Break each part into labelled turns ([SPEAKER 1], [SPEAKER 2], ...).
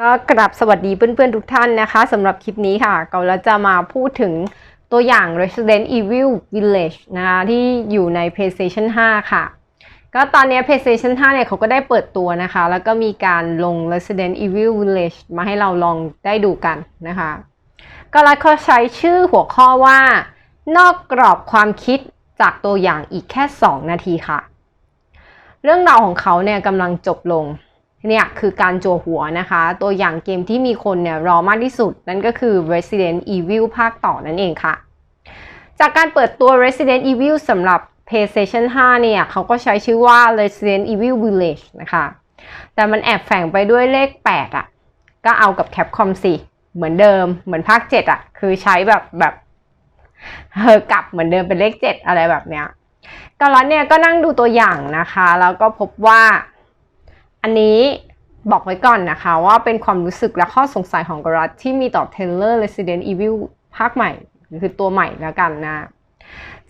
[SPEAKER 1] ก็กราบสวัสดีเพื่อนๆทุกท่านนะคะสำหรับคลิปนี้ค่ะเราจะมาพูดถึงตัวอย่าง Resident Evil Village นะคะที่อยู่ใน PlayStation 5 ค่ะ ก็ตอนนี้ PlayStation 5 เนี่ยเขาก็ได้เปิดตัวนะคะ แล้วก็มีการลง Resident Evil Village มาให้เราลองได้ดูกันนะคะ ก็รัฐเขาใช้ชื่อหัวข้อว่า นอกกรอบความคิดจากตัวอย่างอีกแค่ 2 นาทีค่ะ เรื่องราวของเขาเนี่ยกำลังจบลง เนี่ยคือการจัวหัวนะคะ ตัวอย่างเกมที่มีคนเนี่ยรอมากที่สุด นั่นก็คือ Resident Evil ภาคต่อนั่นเองค่ะ จากการเปิดตัว Resident Evil สำหรับ PlayStation 5 เนี่ยเขาก็ใช้ชื่อว่า Resident Evil Village นะคะ แต่มันแอบแฝงไปด้วยเลข 8อะ ก็เอากับ Capcom สิ เหมือนเดิม เหมือนภาค 7อะ คือใช้แบบแบบเฮอกลับเหมือนเดิมเป็นเลข 7 อะไรแบบเนี้ยก็แล้วเนี่ยก็นั่งดูตัวอย่างนะคะ แล้วก็พบว่า อันนี้บอกไว้ก่อนนะคะว่าเป็นความรู้สึกและข้อสงสัยของกรัฐที่มีต่อเทเลอร์ Resident Evil ภาคใหม่ คือตัวใหม่แล้วกันนะ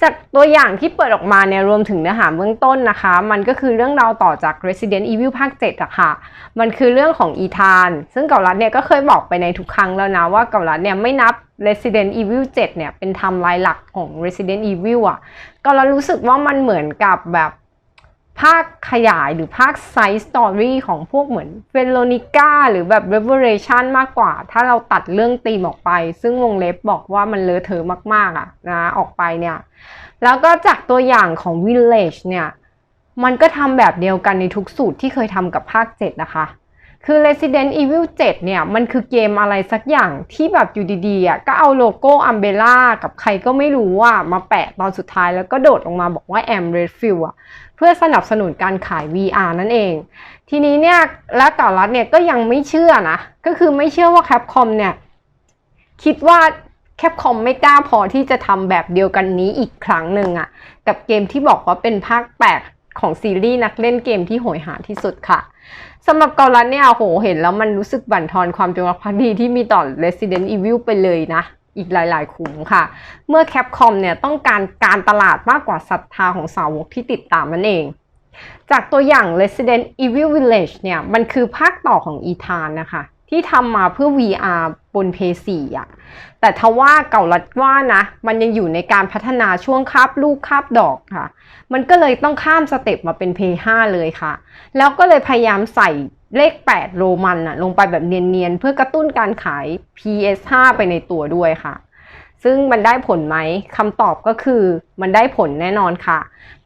[SPEAKER 1] จากตัวอย่างที่เปิดออกมาเนี่ยรวมถึงเนื้อหาเบื้องต้นนะคะ มันก็คือเรื่องราวต่อจาก Resident Evil ภาค7อะค่ะ มันคือเรื่องของอีธาน ซึ่งเกาลัดเนี่ยก็เคยบอกไปในทุกครั้งแล้วนะ ว่าเกาลัดเนี่ยไม่นับ Resident Evil 7เนี่ยเป็นทม์ไลน์หลักของ Resident Evil อะเกาลัดรู้สึกว่ามันเหมือนกับแบบ ภาคขยายหรือภาคไซส์สตอรี่ของพวกเหมือนเฟโลนิก้าหรือแบบเรเวอเรชันมากกว่า ถ้าเราตัดเรื่องตีมออกไป ซึ่งวงเล็บบอกว่ามันเลอะเทอะมากๆอะนะออกไปเนี่ย แล้วก็จากตัวอย่างของ Village เนี่ย มันก็ทำแบบเดียวกันในทุกสูตรที่เคยทำกับภาค 7 นะคะ คือ Resident Evil 7 เนี่ย มันคือเกมอะไรสักอย่างที่แบบอยู่ดีๆอะก็เอาโลโก้ Umbrella กับใครก็ไม่รู้ว่ามาแปะตอนสุดท้ายแล้วก็โดดลงมาบอกว่า Am Redfield อะเพื่อสนับสนุนการขาย VR นั่นเอง ทีนี้เนี่ยและต่อรัฐเนี่ยก็ยังไม่เชื่อนะ ก็คือไม่เชื่อว่า Capcom เนี่ย คิดว่าแคปคอมไม่กล้าพอที่จะทำแบบเดียวกันนี้อีกครั้งหนึ่งอะกับเกมที่บอกว่าเป็นภาคแปดของซีรีส์นักเล่นเกมที่โหยหาที่สุดค่ะ สำหรับเกาลัดเนี่ยโหเห็นแล้วมันรู้สึกบั่นทอนความจงรักภักดีที่มีต่อ Resident Evil ไปเลยนะ อีกหลายๆ ขุมค่ะ เมื่อแคปคอมเนี่ยต้องการการตลาดมากกว่าศรัทธาของสาวกที่ติดตามมันเอง จากตัวอย่าง Resident Evil Village เนี่ยมันคือภาคต่อของอีธานนะคะ ที่ทำมาเพื่อ VR บน PS4 อะ แต่ทว่าเก่าลัดว่านะ มันยังอยู่ในการพัฒนาช่วงคาบลูกคาบดอกค่ะ มันก็เลยต้องข้ามสเต็ปมาเป็น PS5 เลยค่ะ แล้วก็เลยพยายามใส่เลข 8 โรมันอะลงไปแบบเนียนๆ เพื่อกระตุ้นการขาย PS5 ไปในตัวด้วยค่ะ ซึ่งมันได้ผลไหมคำตอบก็คือมันได้ผลแน่นอนค่ะ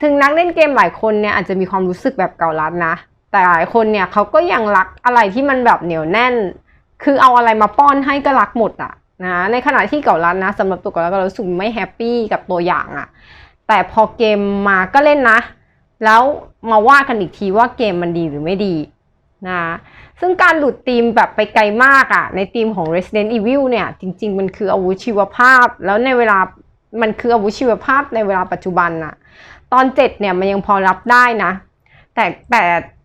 [SPEAKER 1] ถึงนักเล่นเกมหลายคนเนี่ยอาจจะมีความรู้สึกแบบเก่าลัดนะ แต่หลายคนเนี่ยเขาก็ยังรักอะไรที่มันแบบเหนียวแน่น คือเอาอะไรมาป้อนให้ก็รักหมดอะนะในขณะที่เก่ารันนะสำหรับตัวเก่ารันก็รู้สึกไม่แฮปปี้กับตัวอย่างอะแต่พอเกมมาก็เล่นนะ แล้วมาว่ากันอีกทีว่าเกมมันดีหรือไม่ดีนะซึ่งการหลุดธีมแบบไปไกลมากอะในธีมของ Resident Evil เนี่ยจริง ๆ มันคืออาวุธชีวภาพ แล้วในเวลามันคืออาวุธชีวภาพในเวลาปัจจุบันอะตอนเจ็ดเนี่ยมันยังพอรับได้นะ แต่แต่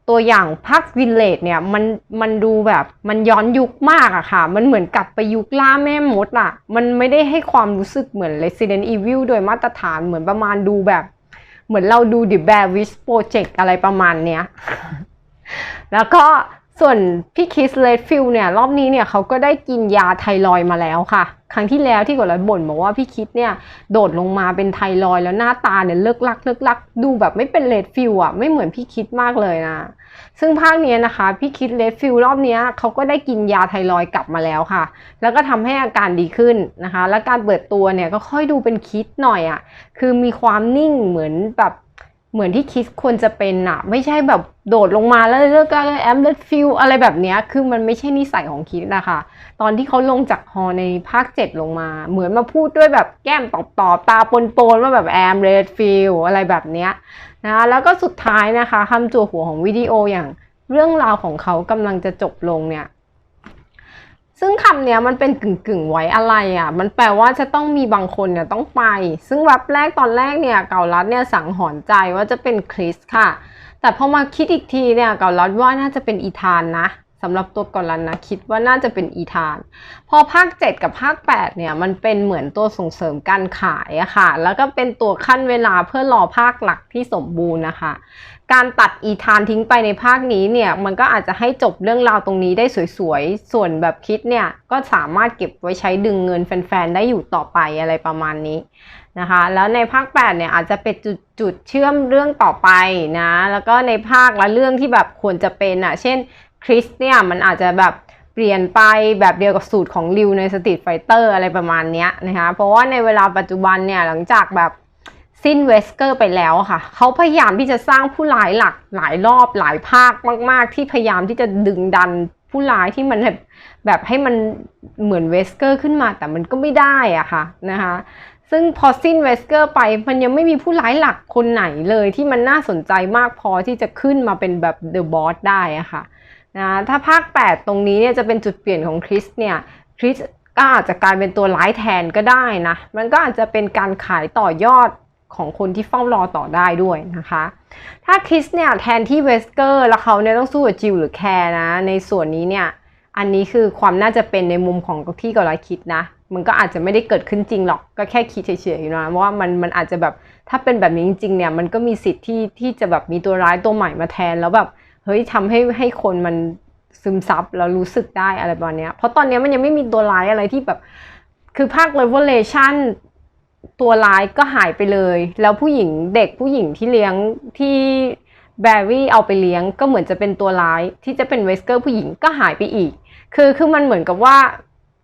[SPEAKER 1] ตัวอย่างพักวินเลจเนี่ยมันมันดูแบบมันย้อนยุคมากอะค่ะ มันเหมือนกลับไปยุคล่าแม่มดอะมันไม่ได้ให้ความรู้สึกเหมือน Resident Evil โดยมาตรฐานเหมือนประมาณดูแบบ เหมือนเราดู The Bear Witch Project อะไรประมาณเนี้ย แล้วก็ ส่วนพี่คิสเลดฟิลเนี่ยรอบนี้เนี่ยเขาก็ได้กินยาไทรอยมาแล้วค่ะ ครั้งที่แล้วที่กดรัดบ่นบอกว่าพี่คิดเนี่ยโดดลงมาเป็นไทรอยแล้วหน้าตาเนี่ยเลิกลักเลิกลักดูแบบไม่เป็นเลดฟิลอะไม่เหมือนพี่คิดมากเลยนะ ซึ่งภาคนี้นะคะพี่คิดเลดฟิลรอบนี้เขาก็ได้กินยาไทรอยกลับมาแล้วค่ะ แล้วก็ทำให้อาการดีขึ้นนะคะ และการเปิดตัวเนี่ยก็ค่อยดูเป็นคิดหน่อยอะคือมีความนิ่งเหมือนแบบ เหมือนที่คิดควรจะเป็นอะไม่ใช่แบบโดดลงมาแล้วเลิกก็แอมเลดฟิลอะไรแบบเนี้ยคือมันไม่ใช่นิสัยของคิดนะคะ ตอนที่เขาลงจากฮอในภาค 7 ลงมา เหมือนมาพูดด้วยแบบแก้มตอบตอบตาปนปนๆว่าแบบแอมเรดฟิลอะไรแบบเนี้ยนะแล้วก็สุดท้ายนะคะคำจั่วหัวของวิดีโออย่างเรื่องราวของเขากำลังจะจบลงเนี่ย ซึ่งคำเนี้ยมันเป็นกึ่งกึ่งๆไว้อะไรอะ มันแปลว่าจะต้องมีบางคนเนี่ยต้องไป ซึ่งวับแรกตอนแรกเนี่ยเก่ารัดเนี่ยสังหรณ์ใจว่าจะเป็นคริสค่ะ แต่พอมาคิดอีกทีเนี่ยเก่ารัดว่าน่าจะเป็นอีธานนะสำหรับตัวก่อนรันนะคิดว่าน่าจะเป็นอีธาน พอภาค 7 กับภาค 8 เนี่ยมันเป็นเหมือนตัวส่งเสริมการขายอะค่ะ แล้วก็เป็นตัวขั้นเวลาเพื่อรอภาคหลักที่สมบูรณ์นะคะ การตัดอีธานทิ้งไปในภาคนี้เนี่ยมันก็อาจจะให้จบเรื่องราวตรงนี้ได้สวยๆ ส่วนแบบคิดเนี่ยก็สามารถเก็บไว้ใช้ดึงเงินแฟนๆ ได้อยู่ต่อไปอะไรประมาณนี้นะคะ แล้วในภาค 8 เนี่ยอาจจะเป็นจุดจุดเชื่อมเรื่องต่อไปนะ แล้วก็ในภาคละเรื่องที่แบบควรจะเป็นอะ เช่นคริสเนี่ยมันอาจจะแบบเปลี่ยนไปแบบเดียวกับสูตรของริวในสตรีทไฟเตอร์อะไรประมาณนี้นะคะ เพราะว่าในเวลาปัจจุบันเนี่ยหลังจากแบบ สิ้นเวสเกอร์ไปแล้วค่ะ เขาพยายามที่จะสร้างผู้ร้ายหลักหลายรอบหลายภาคมาก ๆ ที่พยายามที่จะดึงดันผู้ร้ายที่มันแบบแบบให้มันเหมือนเวสเกอร์ขึ้นมาแต่มันก็ไม่ได้อะค่ะนะคะซึ่งพอสิ้นเวสเกอร์ไปมันยังไม่มีผู้ร้ายหลักคนไหนเลยที่มันน่าสนใจมากพอที่จะขึ้นมาเป็นแบบเดอะบอสได้อะค่ะนะถ้าภาค 8 ตรงนี้เนี่ยจะเป็นจุดเปลี่ยนของคริสเนี่ยคริสก็อาจจะกลายเป็นตัวร้ายแทนก็ได้นะ มันก็อาจจะเป็นการขายต่อยอด ของคนที่เฝ้ารอต่อได้ด้วยนะคะ ถ้าคริสเนี่ยแทนที่เวสเกอร์แล้วเขาเนี่ยต้องสู้กับจิวหรือแคร์นะ ในส่วนนี้เนี่ยอันนี้คือความน่าจะเป็นในมุมของที่กอลคิดนะ มันก็อาจจะไม่ได้เกิดขึ้นจริงหรอก ก็แค่คิดเฉยๆอยู่นะว่ามันมันอาจจะแบบถ้าเป็นแบบนี้จริงๆเนี่ยมันก็มีสิทธิ์ที่ที่จะแบบมีตัวร้ายตัวใหม่มาแทนแล้วแบบเฮ้ยทำให้ให้คนมันซึมซับแล้วรู้สึกได้อะไรประมาณเนี้ยเพราะตอนนี้มันยังไม่มีตัวร้ายอะไรที่แบบคือภาค Revelation ตัวร้ายก็หายไปเลย แล้วผู้หญิงเด็กผู้หญิงที่เลี้ยงที่แบร์รี่เอาไปเลี้ยงก็เหมือนจะเป็นตัวร้ายที่จะเป็นเวสเกอร์ผู้หญิงก็หายไปอีก คือคือมันเหมือนกับว่า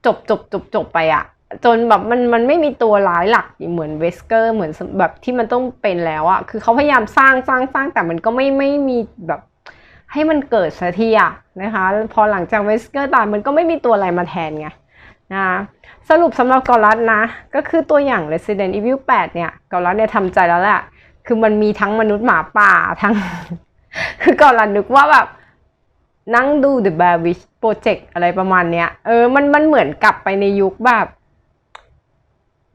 [SPEAKER 1] จบจบจบจบไปอะจนแบบมันมันไม่มีตัวร้ายหลักเหมือนเวสเกอร์เหมือนแบบที่มันต้องเป็นแล้วอะคือเขาพยายามสร้างสร้างสร้างแต่มันก็ไม่ไม่มีแบบให้มันเกิดสักทีอะนะคะ พอหลังจากเวสเกอร์ตายมันก็ไม่มีตัวอะไรมาแทนไง นะสรุปสำหรับกอลัสนะ ก็คือตัวอย่าง Resident Evil 8 เนี่ยกอลัสเนี่ยทำใจแล้วแหละ คือมันมีทั้งมนุษย์หมาป่าทั้ง คือกอลัสนึกว่าแบบนั่งดู The Bear Witch Project อะไรประมาณเนี้ย เออ มัน มันเหมือนกลับไปในยุคแบบ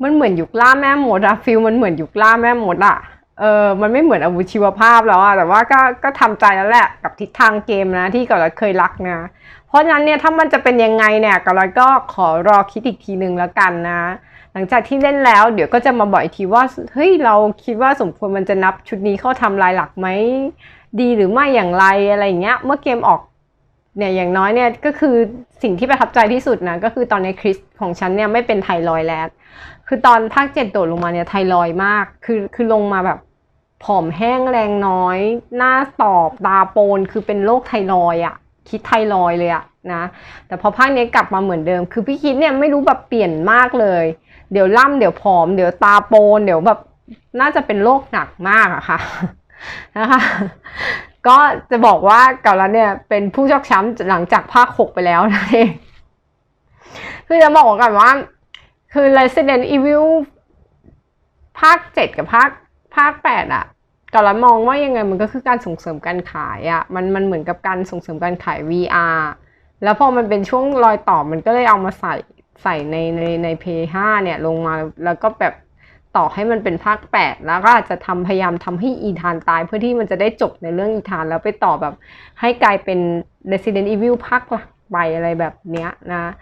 [SPEAKER 1] มันเหมือนยุคล่าแม่หมดอะฟิลมันเหมือนยุคล่าแม่หมดอะเออ มันไม่เหมือนอาวุธชีวภาพแล้วอะแต่ว่าก็ ก็ทำใจแล้วแหละ กับทิศทางเกมนะ ที่กอลัสเคยรักนะ เพราะฉะนั้นเนี่ยถ้ามันจะเป็นยังไงเนี่ยกอลัสก็ขอรอคิดอีกทีหนึ่งแล้วกันนะ หลังจากที่เล่นแล้วเดี๋ยวก็จะมาบอกอีกทีว่าเฮ้ยเราคิดว่าสมควรมันจะนับชุดนี้เข้าทำลายหลักไหมดีหรือไม่อย่างไรอะไรอย่างเงี้ย เมื่อเกมออกเนี่ยอย่างน้อยเนี่ยก็คือสิ่งที่ประทับใจที่สุดนะก็คือตอนในคริสของฉันเนี่ยไม่เป็นไทรอยแล้ว คือตอนภาคเจ็ดโดดลงมาเนี่ยไทรอยมาก คือคือลงมาแบบผอมแห้งแรงน้อย หน้าตอบตาโปนคือเป็นโรคไทรอยด์อะ คิดไทรอยเลยอะนะ แต่พอภาคนี้กลับมาเหมือนเดิม คือพี่คิดเนี่ยไม่รู้แบบเปลี่ยนมากเลย เดี๋ยวล่ำเดี๋ยวผอม เดี๋ยวตาโปน เดี๋ยวแบบน่าจะเป็นโรคหนักมากอะค่ะนะคะก็จะบอกว่าเก่าแล้วเนี่ยเป็นผู้ชอกช้ำหลังจากภาคหกไปแล้วนั่นเองคือจะบอกกันว่า คือ Resident Evil ภาคเจ็ดกับภาคภาคแปดอะ ก่อนละมองว่ายังไงมันก็คือการส่งเสริมการขายอะมันมันเหมือนกับการส่งเสริมการขาย VR แล้วพอมันเป็นช่วงรอยต่อมันก็เลยเอามาใส่ใส่ในในใน p 5 เนี่ยลงมาแล้วก็แบบต่อให้มันเป็นภาค 8 แล้วก็อาจจะทำพยายามทำให้อีธานตาย เพื่อที่มันจะได้จบในเรื่องอีธานแล้วไปต่อแบบให้กลายเป็น Resident Evil ภาคหลักไปอะไรแบบเนี้ยนะ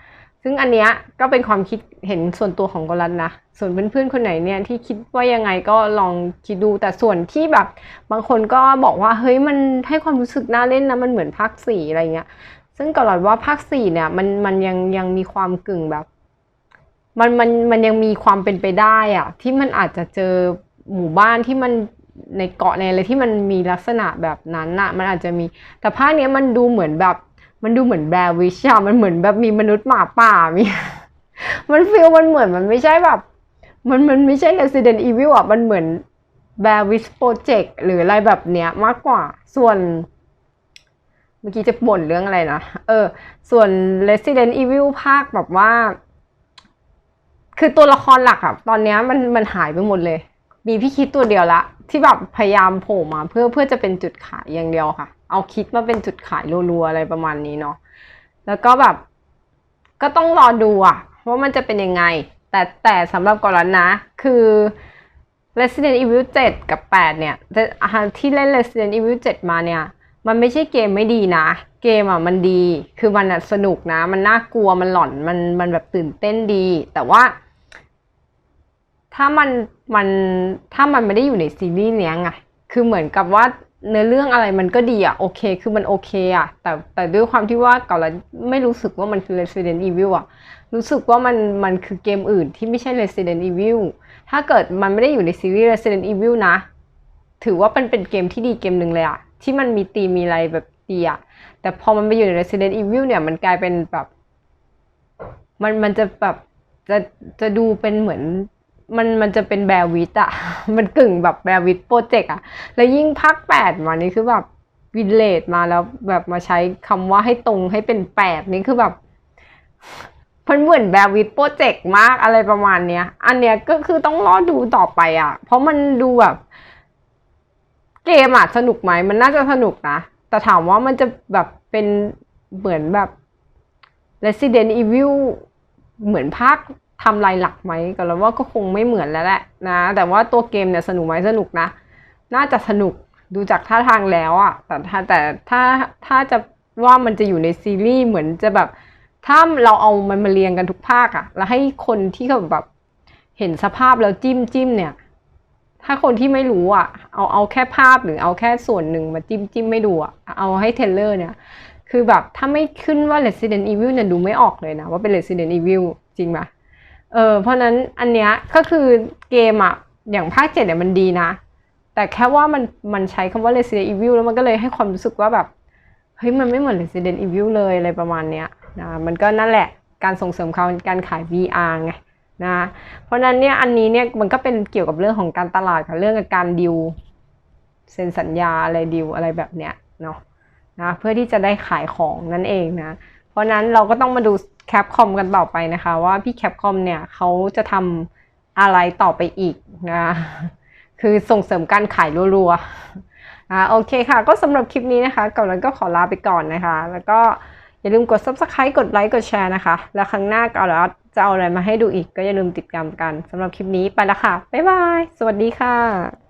[SPEAKER 1] ซึ่งอันเนี้ยก็เป็นความคิดเห็นส่วนตัวของกรันนะ ส่วนเพื่อนๆคนไหนเนี่ยที่คิดว่ายังไงก็ลองคิดดู แต่ส่วนที่แบบบางคนก็บอกว่าเฮ้ยมันให้ความรู้สึกน่าเล่นนะมันเหมือนภาคสี่อะไรเงี้ย ซึ่งกรันว่าภาคสี่เนี่ยมันมันยังยังมีความกึ่งแบบ มันมันมันยังมีความเป็นไปได้อะที่มันอาจจะเจอหมู่บ้านที่มันในเกาะในอะไรที่มันมีลักษณะแบบนั้นน่ะมันอาจจะมี แต่ภาคเนี้ยมันดูเหมือนแบบ มันดูเหมือนแบร์วิชอะมันเหมือนแบบมีมนุษย์หมาป่ามี มันฟีลมันเหมือนมันไม่ใช่แบบ มันมันไม่ใช่ Resident Evil อะ มันเหมือน Bear w i s Project หรืออะไรแบบเนี้ยมากกว่า ส่วน เมื่อกี้จะบ่นเรื่องอะไรนะ เออ ส่วน Resident Evil ภาคแบบว่า คือตัวละครหลักอะตอนเนี้ยมันมันหายไปหมดเลย มีพี่คิดตัวเดียวละ ที่แบบพยายามโผล่มาเพื่อเพื่อจะเป็นจุดขายอย่างเดียวค่ะ เอาคิดมาเป็นจุดขายรัวๆอะไรประมาณนี้เนาะแล้วก็แบบก็ต้องรอดูอะว่ามันจะเป็นยังไง แต่แต่สำหรับกอลันนะ คือ Resident Evil 7 กับ 8 เนี่ยที่เล่น Resident Evil 7 มาเนี่ย มันไม่ใช่เกมไม่ดีนะ เกมอะมันดี คือมันอะสนุกนะ มันน่ากลัวมันหลอนมันมันแบบตื่นเต้นดี แต่ว่า ถ้ามันมันถ้ามันไม่ได้อยู่ในซีรีส์เนี้ยไงคือเหมือนกับว่า เนื้อเรื่องอะไรมันก็ดีอะโอเค คือมันโอเคอะแต่แต่ด้วยความที่ว่าเก่าแล้วไม่รู้สึกว่ามันคือ Resident Evil อะรู้สึกว่ามันมันคือเกมอื่นที่ไม่ใช่ Resident Evil ถ้าเกิดมันไม่ได้อยู่ในซีรีส์ Resident Evil นะ ถือว่ามันเป็นเกมที่ดีเกมหนึ่งเลยอะที่มันมีตีมมีอะไรแบบดีอะแต่พอมันไปอยู่ใน Resident Evil เนี่ยมันกลายเป็นแบบ มันมันจะแบบจะจะดูเป็นเหมือน มันมันจะเป็นแบวิทอะมันกึ่งแบบแบวิทโปรเจกต์อะแล้วยิ่งภาคแปดมานี่คือแบบวินเลดมาแล้วแบบมาใช้คำว่าให้ตรงให้เป็นแปดนี่คือแบบมันเหมือนแบร์วิทโปรเจกต์มากอะไรประมาณเนี้ย อันเนี้ยก็คือต้องรอดูต่อไปอะเพราะมันดูแบบ เกมอะสนุกไหม มันน่าจะสนุกนะ แต่ถามว่ามันจะแบบเป็นเหมือนแบบ Resident Evil เหมือนภาค ทำลายหลักไหมก็แล้วว่าก็คงไม่เหมือนแล้วแหละนะ แต่ว่าตัวเกมเนี่ยสนุกไหมสนุกนะ น่าจะสนุกดูจากท่าทางแล้วอะแต่ถ้าแต่ถ้าถ้าจะว่ามันจะอยู่ในซีรีส์เหมือนจะแบบถ้าเราเอามันมาเรียงกันทุกภาคอะแล้วให้คนที่เขาแบบเห็นสภาพแล้วจิ้มจิ้มเนี่ย ถ้าคนที่ไม่รู้อะเอาเอาแค่ภาพหรือเอาแค่ส่วนหนึ่งมาจิ้มจิ้มไม่ดูอะเอาให้เทเลอร์เนี่ย คือแบบถ้าไม่ขึ้นว่า Resident Evil เนี่ยดูไม่ออกเลยนะว่าเป็น Resident Evil จริงปะ เออเพราะนั้นอันเนี้ยก็คือเกมอะอย่างภาคเจ็ดเนี่ยมันดีนะ แต่แค่ว่ามันมันใช้คำว่า Resident Evil แล้วมันก็เลยให้ความรู้สึกว่าแบบ เฮ้ย มันไม่เหมือน Resident Evil เลยอะไรประมาณเนี้ยนะมันก็นั่นแหละการส่งเสริมเขาการขาย VR ไงนะเพราะนั้นเนี่ยอันนี้เนี่ยมันก็เป็นเกี่ยวกับเรื่องของการตลาดกับเรื่องกับการดิวเซ็นสัญญาอะไรดิวอะไรแบบเนี้ยเนาะนะเพื่อที่จะได้ขายของนั่นเองนะ เพราะนั้นเราก็ต้องมาดู แคปคอมกันต่อไปนะคะ ว่าพี่แคปคอมเนี่ยเขาจะทำอะไรต่อไปอีกนะคือส่งเสริมการขายรัวๆอ่าโอเคค่ะ ก็สำหรับคลิปนี้นะคะก่อนนั้นก็ขอลาไปก่อนนะคะ แล้วก็อย่าลืมกด subscribe กดไลค์กดแชร์นะคะ แล้วครั้งหน้าก็แล้วจะเอาอะไรมาให้ดูอีกก็อย่าลืมติดตามกันสำหรับคลิปนี้ไปล้วค่ะ บ๊ายบาย สวัสดีค่ะ